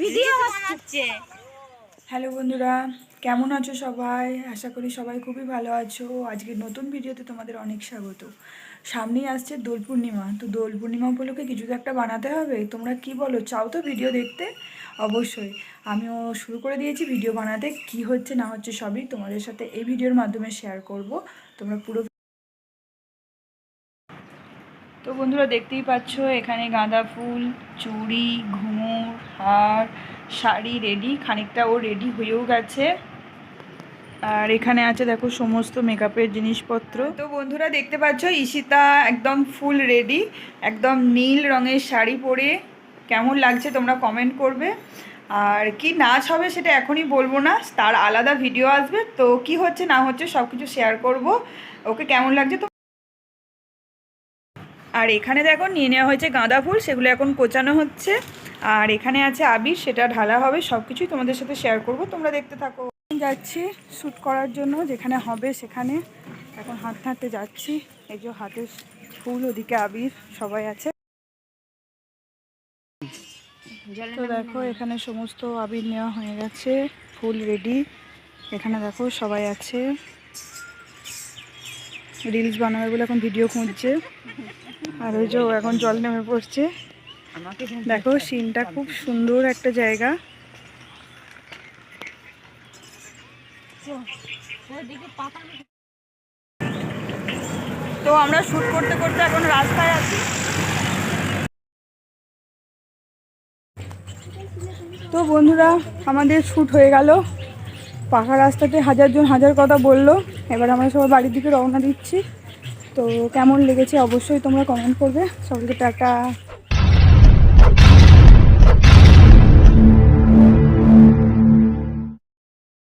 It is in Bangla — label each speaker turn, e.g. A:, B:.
A: ভিডিও বানাচ্ছে।
B: হ্যালো বন্ধুরা কেমন আছো সবাই? আশা করি সবাই খুবই ভালো আছো। আজকে নতুন ভিডিওতে তোমাদের অনেক স্বাগত। সামনেই আসছে দোল পূর্ণিমা। তো দোল পূর্ণিমা উপলক্ষে কিছু তো একটা বানাতে হবে। তোমরা কি বলো? চাও তো ভিডিও দেখতে? অবশ্যই। আমিও শুরু করে দিয়েছি ভিডিও বানাতে। কি হচ্ছে না হচ্ছে সবই তোমাদের সাথে এই ভিডিওর মাধ্যমে শেয়ার করব। তোমরা পুরো তো বন্ধুরা দেখতেই পাচ্ছ, এখানে গাঁদা ফুল, চুড়ি, ঘুঙুর, হার, শাড়ি রেডি খানিকটা ও রেডি হয়েও গেছে। আর এখানে আছে দেখো সমস্ত মেকআপের জিনিসপত্র। তো বন্ধুরা দেখতে পাচ্ছ, ঈশিতা একদম ফুল রেডি একদম নীল রঙের শাড়ি পরে। কেমন লাগছে তোমরা কমেন্ট করবে। আর কি নাচ হবে সেটা এখনই বলব না, তার আলাদা ভিডিও আসবে। তো কি হচ্ছে না হচ্ছে সব কিছু শেয়ার করব। ওকে কেমন লাগছে তো আর এখানে দেখো, নিয়ে নেওয়া হয়েছে গাঁদা ফুল, সেগুলো এখন কোচানো হচ্ছে। আর এখানে আছে আবির, সেটা ঢালা হবে সব কিছুই তোমাদের সাথে শেয়ার করব। তোমরা দেখতে থাকো। যাচ্ছি শ্যুট করার জন্য, যেখানে হবে সেখানে। এখন হাঁটতে হাঁটতে যাচ্ছি। এই যে হাতে ফুল, ওদিকে আবির, সবাই আছে। তো দেখো, এখানে সমস্ত আবির নেওয়া হয়ে গেছে, ফুল রেডি এখানে দেখো, সবাই আছে। রিলস বানাবে বলে এখন ভিডিও খুঁজছে। আর ওই যে এখন জল নেমে পড়ছে। দেখো, সিনটা খুব সুন্দর একটা জায়গা। তো আমরা শ্যুট করতে করতে এখন রাস্তায় আছি। তো বন্ধুরা, আমাদের শ্যুট হয়ে গেল। পাকা রাস্তাতে হাজারজন, হাজার কথা বলল। এবার আমরা সবাই বাড়ির দিকে রওনা দিচ্ছি। তো কেমন লেগেছে অবশ্যই তোমরা কমেন্ট করবে। সবাইকে টাটা।